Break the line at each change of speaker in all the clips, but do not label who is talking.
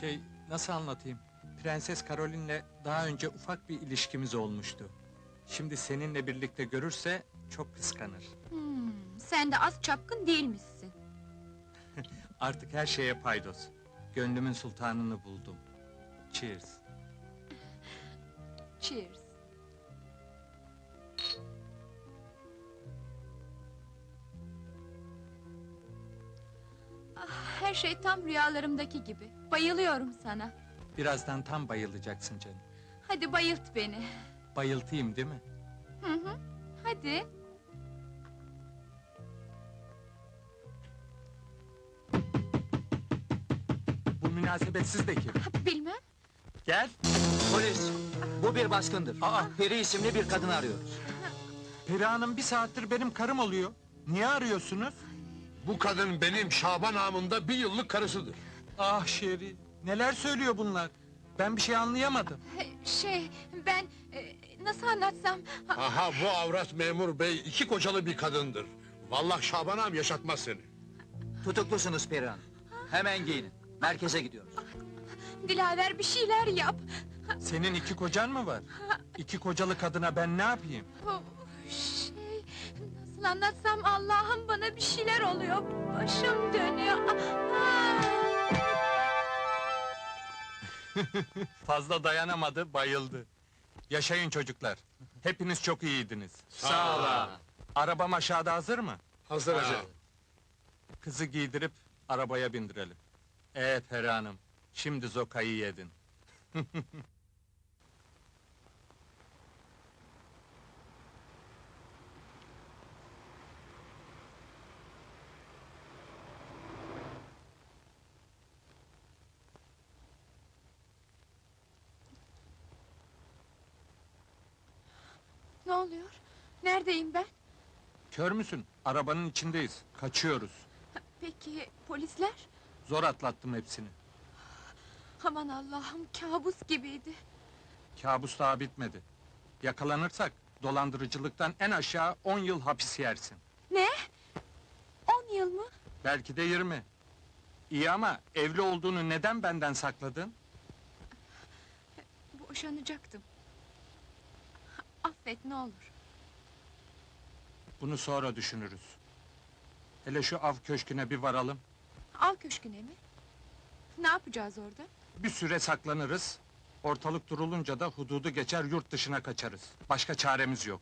Şey, nasıl anlatayım? Prenses Caroline'le daha önce ufak bir ilişkimiz olmuştu. Şimdi seninle birlikte görürse çok kıskanır.
Hmm, sen de az çapkın değilmişsin.
Artık her şeye paydos. Gönlümün sultanını buldum. Cheers.
Cheers. Ah, her şey tam rüyalarımdaki gibi. Bayılıyorum sana.
Birazdan tam bayılacaksın canım.
Hadi bayılt beni.
Bayıltayım değil mi?
Hı hı. Hadi.
Bu münasebetsiz de kim?
Bilmem.
Gel.
Polis, bu bir baskındır.
Aa!
Peri isimli bir kadın arıyoruz.
Peri Hanım bir saattir benim karım oluyor. Niye arıyorsunuz?
Bu kadın benim Şaban ağamında bir yıllık karısıdır.
Ah Şeri, neler söylüyor bunlar? Ben bir şey anlayamadım.
Şey, ben e, nasıl anlatsam... Ha,
Aha bu avrat memur bey iki kocalı bir kadındır. Vallahi Şaban ağam yaşatmaz seni.
Tutuklusunuz Peri Hanım. Hemen giyinin. Merkeze gidiyoruz.
Dilaver bir şeyler yap.
Senin iki kocan mı var? İki kocalı kadına ben ne yapayım?
Nasıl anlatsam Allah'ım bana bir şeyler oluyor. Başım dönüyor. Ah!
Fazla dayanamadı, bayıldı. Yaşayın çocuklar. Hepiniz çok iyiydiniz.
Sağ ol.
Arabam aşağıda hazır mı?
Hazır hacı.
Kızı giydirip arabaya bindirelim. Ee Peri Hanım, şimdi zokayı yedin.
oluyor? Neredeyim ben?
Kör müsün? Arabanın içindeyiz. Kaçıyoruz.
Peki polisler?
Zor atlattım hepsini.
Aman Allah'ım kabus gibiydi.
Kabus daha bitmedi. Yakalanırsak dolandırıcılıktan en aşağı 10 yıl hapis yersin.
Ne? On yıl mı?
Belki de 20. İyi ama evli olduğunu neden benden sakladın?
Boşanacaktım. Affet ne olur.
Bunu sonra düşünürüz. Hele şu av köşküne bir varalım.
Al köşküne mi? Ne yapacağız orada?
Bir süre saklanırız. Ortalık durulunca da hududu geçer yurt dışına kaçarız. Başka çaremiz yok.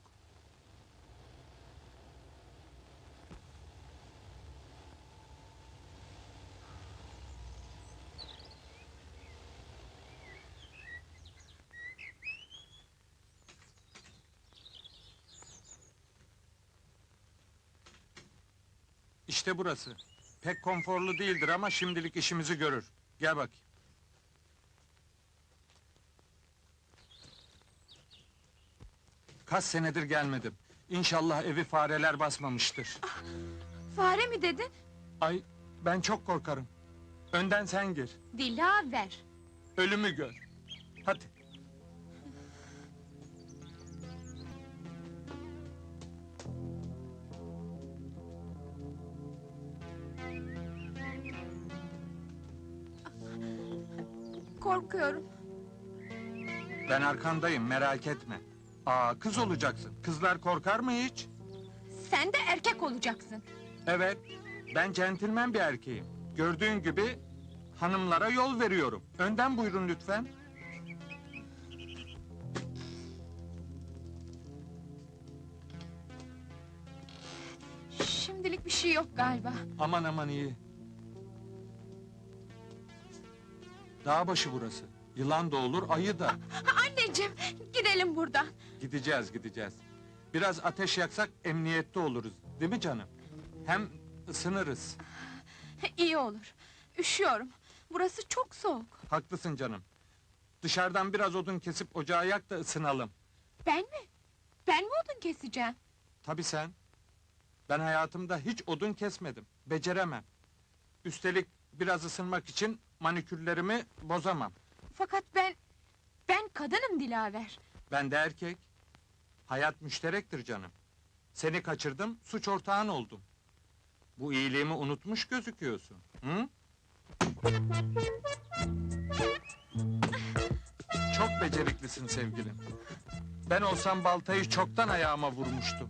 İşte burası. Pek konforlu değildir ama şimdilik işimizi görür. Gel bakayım. Kaç senedir gelmedim. İnşallah evi fareler basmamıştır.
Fare mi dedin?
Ay, ben çok korkarım. Önden sen gir.
Dilaver.
Ölümü gör. Hadi.
Korkuyorum.
Ben arkandayım, merak etme. Aa, kız olacaksın. Kızlar korkar mı hiç?
Sen de erkek olacaksın.
Evet, ben centilmen bir erkeğim. Gördüğün gibi hanımlara yol veriyorum. Önden buyurun lütfen.
Şimdilik bir şey yok galiba.
Aman aman iyi. Dağ başı burası. Yılan da olur, ayı da.
Anneciğim, gidelim buradan.
Gideceğiz, gideceğiz. Biraz ateş yaksak emniyette oluruz, değil mi canım? Hem ısınırız.
İyi olur. Üşüyorum. Burası çok soğuk.
Haklısın canım. Dışarıdan biraz odun kesip ocağı yak da ısınalım.
Ben mi? Ben mi odun keseceğim?
Tabii sen. Ben hayatımda hiç odun kesmedim. Beceremem. Üstelik biraz ısınmak için manikürlerimi bozamam.
Fakat ben... Ben kadınım Dilaver.
Ben de erkek. Hayat müşterektir canım. Seni kaçırdım, suç ortağın oldum. Bu iyiliğimi unutmuş gözüküyorsun. Hı? beceriklisin sevgilim. Ben olsam baltayı çoktan ayağıma vurmuştum.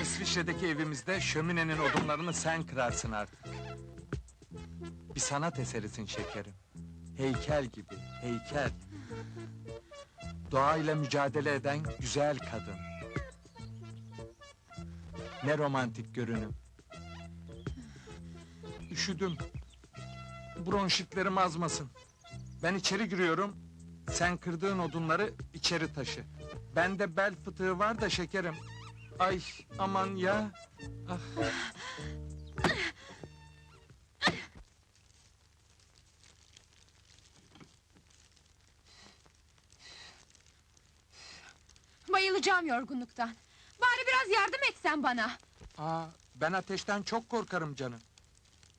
İsviçre'deki evimizde şöminenin odunlarını sen kırarsın artık. Bir sanat eserisin şekerim. Heykel gibi, heykel. Doğayla mücadele eden güzel kadın. Ne romantik görünüm. Üşüdüm. Bronşitlerim azmasın. Ben içeri giriyorum. Sen kırdığın odunları içeri taşı. Bende bel fıtığı var da şekerim. Ay aman ya. Ah.
Bayılacağım yorgunluktan. Bari biraz yardım etsen bana.
Aa, ben ateşten çok korkarım canım.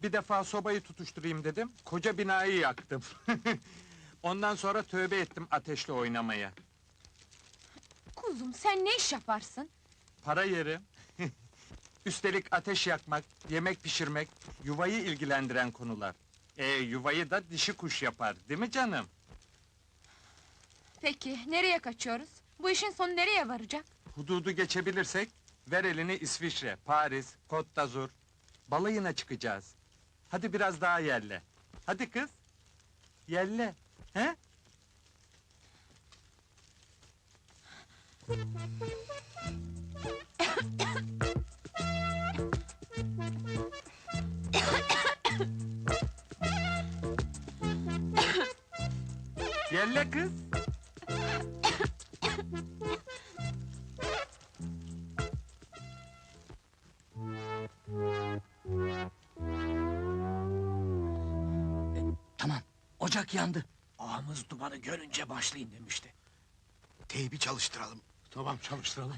Bir defa sobayı tutuşturayım dedim, koca binayı yaktım. Ondan sonra tövbe ettim ateşle oynamaya.
Kuzum sen ne iş yaparsın?
Para yerim. Üstelik ateş yakmak, yemek pişirmek, yuvayı ilgilendiren konular. E yuvayı da dişi kuş yapar, değil mi canım?
Peki nereye kaçıyoruz? Bu işin sonu nereye varacak?
Hududu geçebilirsek, ver elini İsviçre, Paris, Côte d'Azur. Balayına çıkacağız. Hadi biraz daha yerle. Hadi kız. Yerle. He? Yerle kız.
Ocak yandı.
Ağamız dumanı görünce başlayın demişti.
Teybi çalıştıralım. Tamam çalıştıralım.